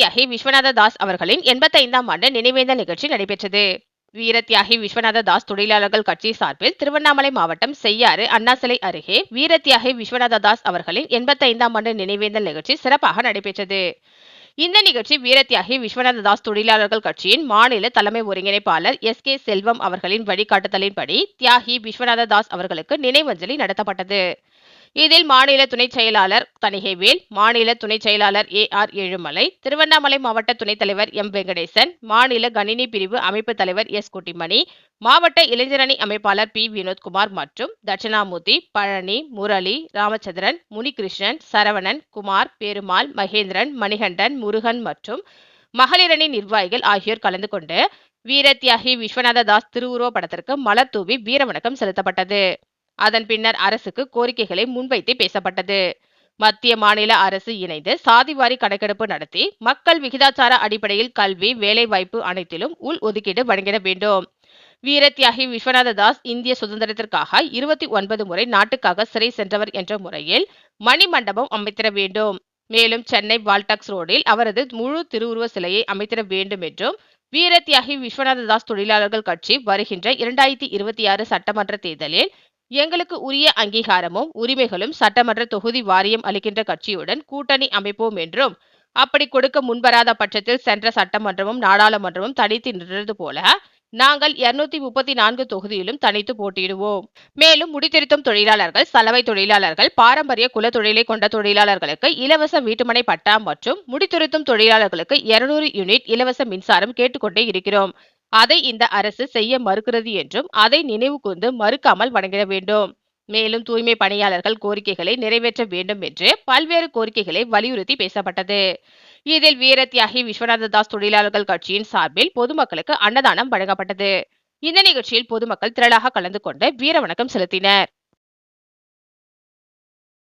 வீரத்தியாகி விஸ்வநாத தாஸ் அவர்களின் எண்பத்தைந்தாம் ஆண்டு நினைவேந்தல் நிகழ்ச்சி நடைபெற்றது. வீரத்தியாகி விஸ்வநாத தாஸ் தொழிலாளர்கள் கட்சி சார்பில் திருவண்ணாமலை மாவட்டம் செய்யாறு அண்ணாசிலை அருகே வீரத்தியாகி விஸ்வநாத தாஸ் அவர்களின் எண்பத்தைந்தாம் ஆண்டு நினைவேந்தல் நிகழ்ச்சி சிறப்பாக நடைபெற்றது. இந்த நிகழ்ச்சி வீரத்தியாகி விஸ்வநாத தாஸ் தொழிலாளர்கள் கட்சியின் மாநில தலைமை ஒருங்கிணைப்பாளர் எஸ். கே. செல்வம் அவர்களின் வழிகாட்டுதலின்படி தியாகி விஸ்வநாத தாஸ் அவர்களுக்கு நினைவஞ்சலி நடத்தப்பட்டது. இதில் மாநில துணை செயலாளர் தணிகைவேல் மாநில துணை செயலாளர் ஏ ஆர் ஏழுமலை திருவண்ணாமலை மாவட்ட துணைத் தலைவர் எம் வெங்கடேசன் மாநில கணினி பிரிவு அமைப்பு தலைவர் எஸ் குட்டிமணி மாவட்ட இளைஞரணி அமைப்பாளர் பி வினோத்குமார் மற்றும் தட்சிணாமூர்த்தி பழனி முரளி ராமச்சந்திரன் முனிகிருஷ்ணன் சரவணன் குமார் பெருமாள் மகேந்திரன் மணிகண்டன் முருகன் மற்றும் மகளிரணி நிர்வாகிகள் ஆகியோர் கலந்து கொண்டு வீரத்தியாகி விஸ்வநாத தாஸ் திருவுருவ படத்திற்கு மலர் தூவி வீரவணக்கம் செலுத்தப்பட்டது. அதன் பின்னர் அரசுக்கு கோரிக்கைகளை முன்வைத்து பேசப்பட்டது. மத்திய மாநில அரசு இணைந்து சாதிவாரி கணக்கெடுப்பு நடத்தி மக்கள் விகிதாச்சார அடிப்படையில் கல்வி வேலைவாய்ப்பு அனைத்திலும் உள் ஒதுக்கீடு வழங்கிட வேண்டும். வீரத்தியாகி விஸ்வநாத தாஸ் இந்திய சுதந்திரத்திற்காக இருபத்தி ஒன்பது முறை நாட்டுக்காக சிறை சென்றவர் என்ற முறையில் மணிமண்டபம் அமைத்திட வேண்டும். மேலும் சென்னை வால்டாக்ஸ் ரோடில் அவரது முழு திருவுருவ சிலையை அமைத்திட வேண்டும் என்றும் வீரத்தியாகி விஸ்வநாத தாஸ் தொழிலாளர்கள் கட்சி வருகின்ற இரண்டாயிரத்தி இருபத்தி ஆறு சட்டமன்ற தேர்தலில் எங்களுக்கு உரிய அங்கீகாரமும் உரிமைகளும் சட்டமன்ற தொகுதி வாரியம் அளிக்கின்ற கட்சியுடன் கூட்டணி அமைப்போம் என்றும் அப்படி கொடுக்க முன்வராத பட்சத்தில் சென்ற சட்டமன்றமும் நாடாளுமன்றமும் தனித்து நின்றது போல நாங்கள் இருநூத்தி முப்பத்தி நான்கு தொகுதியிலும் தனித்து போட்டியிடுவோம். மேலும் முடித்திருத்தும் தொழிலாளர்கள் சலவை தொழிலாளர்கள் பாரம்பரிய குல தொழிலை கொண்ட தொழிலாளர்களுக்கு இலவச வீட்டுமனை பட்டா மற்றும் முடித்திருத்தும் தொழிலாளர்களுக்கு இருநூறு யூனிட் இலவச மின்சாரம் கேட்டுக்கொண்டே இருக்கிறோம். அதை இந்த அரசு செய்ய மறுக்கிறது என்றும் அதை நினைவு கூர்ந்து மறுக்காமல் வழங்கிட வேண்டும். மேலும் தூய்மை பணியாளர்கள் கோரிக்கைகளை நிறைவேற்ற வேண்டும் என்று பல்வேறு கோரிக்கைகளை வலியுறுத்தி பேசப்பட்டது. இதில் வீரத்தியாகி விஸ்வநாத தாஸ் தொழிலாளர்கள் கட்சியின் சார்பில் பொதுமக்களுக்கு அன்னதானம் வழங்கப்பட்டது. இந்த நிகழ்ச்சியில் பொதுமக்கள் திரளாக கலந்து கொண்டு வீரவணக்கம் செலுத்தினர்.